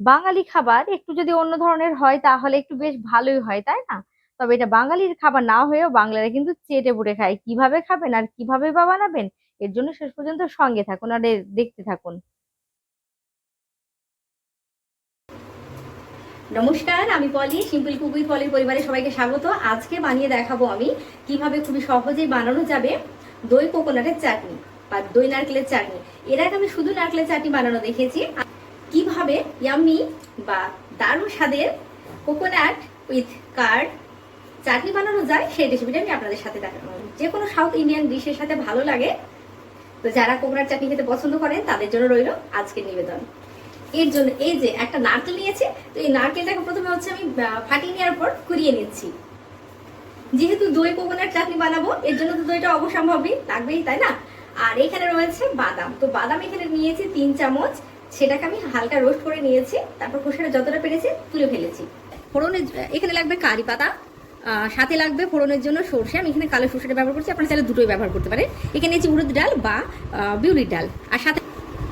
বাঙালি খাবার একটু যদি অন্য ধরনের হয়, তাহলে একটু বেশ ভালোই হয়, তাই না? তবে এটা বাঙালির খাবার না হয়েও বাংলারা কিন্তু চেটে পুটে খায়, কীভাবে খাবেন আর কীভাবে বা বানাবেন? এর জন্য শেষ পর্যন্ত সঙ্গে থাকুন আর দেখতে থাকুন। নমস্কার, আমি পলি, সিম্পল কুকুই পলির পরিবারের সবাইকে স্বাগত। আজকে বানিয়ে দেখাবো আমি কীভাবে খুবই সহজেই বানানো যাবে দই কোকোনাটের চাটনি বা দই নারকেলের চাটনি। এর আগে আমি শুধু নারকেলের চাটনি বানানো দেখেছি। কীভাবে ইয়াম্মি বা দারুণ স্বাদের কোকোনাট উইথ কার্ড চাটনি বানানো যায় সেই রেসিপিটা আমি আপনাদের সাথে দেখাবো। যে কোনো সাউথ ইন্ডিয়ান ডিশের সাথে ভালো লাগে, তো যারা কোকোনাট চাটনি খেতে পছন্দ করেন, তাদের জন্য রইল আজকের নিবেদন। এর জন্য এই যে একটা নারকেল নিয়েছে, তো এই নারকেলটাকে প্রথমে হচ্ছে আমি ফাটিয়ে নেওয়ার পর কুড়িয়ে নিচ্ছি। যেহেতু দই কোকোনাট চাটনি বানাবো, এর জন্য তো দইটা অবসম্ভাবী লাগবেই, তাই না? আর এখানে রয়েছে বাদাম। তো বাদাম এখানে নিয়েছি তিন চামচ সেটাকে আমি হালকা রোস্ট করে নিয়েছি, তারপর খোসাটা যতটা পেরেছে তুলে ফেলেছি। ফোড়নের এখানে লাগবে কারি পাতা সাথে লাগবে ফোড়নের জন্য সর্ষে। আমি এখানে কালো সর্ষেটা ব্যবহার করছি, আপনারা চাইলে দুটোই ব্যবহার করতে পারেন। এখানে নিয়েছি উড়দ ডাল বা বিউলির ডাল। আর সাথে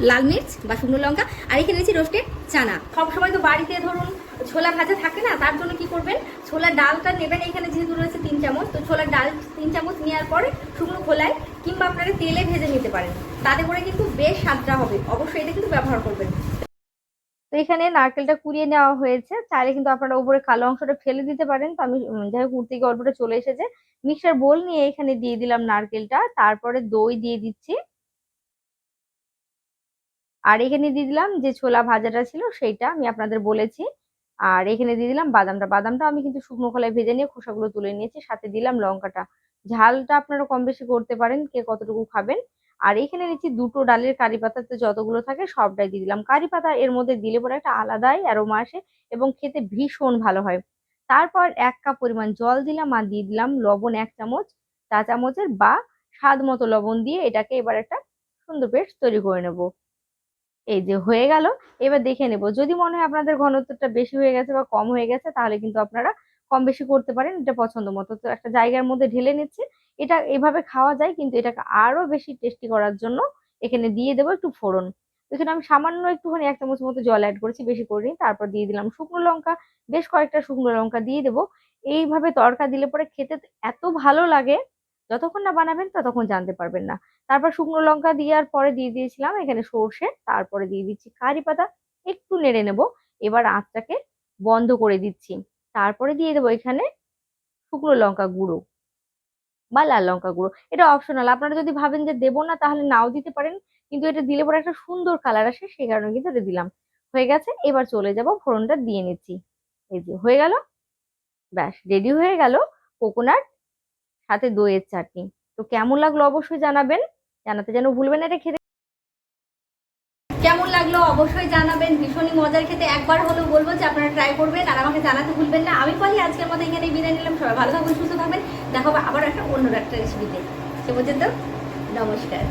লাল মির্চ বা শুকনো লঙ্কা, আর এখানে নিয়েছি রোস্টেড চানা। সবসময় তো বাড়িতে ধরুন ছোলা ভাজা থাকে না, তার জন্য কি করবেন? ছোলার ডালটা নেবেন, এখানে যেহেতু রয়েছে তিন চামচ, তো ছোলার ডাল তিন চামচ নেওয়ার পরে শুকনো খোলায় কিংবা আপনারা তেলে ভেজে নিতে পারেন। তাতে করে কিন্তু বেশ স্বাদটা হবে। অবশ্যই এটা কিন্তু ব্যবহার করবেন। তো এখানে নারকেলটা কুড়িয়ে নেওয়া হয়েছে। চাইলে কিন্তু আপনারা উপরে কালো অংশটা ফেলে দিতে পারেন। তো আমি যাই হোক কুর্তি গল্পটা চলে এসেছে। মিক্সার বোল নিয়ে এখানে দিয়ে দিলাম নারকেলটা। তারপরে দই দিয়ে দিচ্ছি। আর এখানে দিয়ে দিলাম যে ছোলা ভাজাটা ছিল সেইটা আমি আপনাদের বলেছি। আর এখানে দিয়ে দিলাম বাদামটা। বাদামটা আমি কিন্তু শুকনো খোলায় ভেজে নিয়ে খোসাগুলো তুলে নিয়েছি, সাথে দিলাম লঙ্কাটা। ঝালটা আপনারা কম বেশি করতে পারেন, কে কতটুকু খাবেন। আর এখানে নিচ্ছি দুটো ডালের কারি পাতাতে যতগুলো থাকে সবটাই দিয়ে দিলাম। কারি পাতা এর মধ্যে দিলে পরে একটা আলাদাই অ্যারোমা আসে এবং খেতে ভীষণ ভালো হয়। তারপর এক কাপ পরিমাণ জল দিলাম আর দিয়ে দিলাম লবণ এক চামচ, চা চামচের বা স্বাদ মতো লবণ দিয়ে এটাকে এবার একটা সুন্দর পেস্ট তৈরি করে নেব। এই যে হয়ে গেল। এবার দেখে নেব। যদি মনে হয় আপনাদের ঘনত্বটা বেশি হয়ে গেছে বা কম হয়ে গেছে, তাহলে কিন্তু আপনারা কম বেশি করতে পারেন। এটা পছন্দ মতো। তো একটা জায়গার মধ্যে ঢেলে নিচ্ছি। এটা এভাবে খাওয়া যায়, কিন্তু এটাকে আরও বেশি টেস্টি করার জন্য এখানে দিয়ে দেবো একটু ফোড়ন। এখানে আমি সামান্য একটুখানি এক চামচ মতো জল অ্যাড করেছি, বেশি করিনি। তারপর দিয়ে দিলাম শুকনো লঙ্কা। বেশ কয়েকটা শুকনো লঙ্কা দিয়ে দেবো। এইভাবে তড়কা দিলে পরে খেতে এত ভালো লাগে, যতক্ষণ না বানাবেন ততক্ষণ জানতে পারবেন না। তারপর শুকনো লঙ্কা দেওয়ার পরে দিয়ে দিয়েছিলাম এখানে সর্ষে, তারপরে দিয়ে দিচ্ছি কারি পাতা, একটু নেড়ে নেব। এবার আঁচটাকে বন্ধ করে দিচ্ছি। তারপরে দিয়ে দেবো এখানে শুকনো লঙ্কা গুঁড়ো বা লাল লঙ্কা গুঁড়ো। এটা অপশনাল আপনারা যদি ভাবেন যে দেবো না তাহলে নাও দিতে পারেন, কিন্তু এটা দিলে পরে একটা সুন্দর কালার আসে, সেই কারণে কিন্তু এটা দিলাম। হয়ে গেছে, এবার চলে যাব, ফোড়নটা দিয়ে নিচ্ছি। এই যে, হয়ে গেল? ব্যাস রেডি হয়ে গেল কোকোনাট, সাথে দইয়ের চাটনি। তো কেমন লাগল অবশ্যই জানাবেন। জানাতে যেন ভুলবেন এটা খেতে কেমন লাগল অবশ্যই জানাবেন, ভীষণই মজার খেতে। একবার হলেও বলব যে আপনারা ট্রাই করবেন আর আমাকে জানাতে ভুলবেন না। আমি পারি আজকের মতো এখানে বিদায় নিলাম। সবাই ভালো থাকবেন, সুস্থ থাকবেন। দেখাবো আবার একটা অন্য একটা রেসিপিতে সে পর্যন্ত নমস্কার।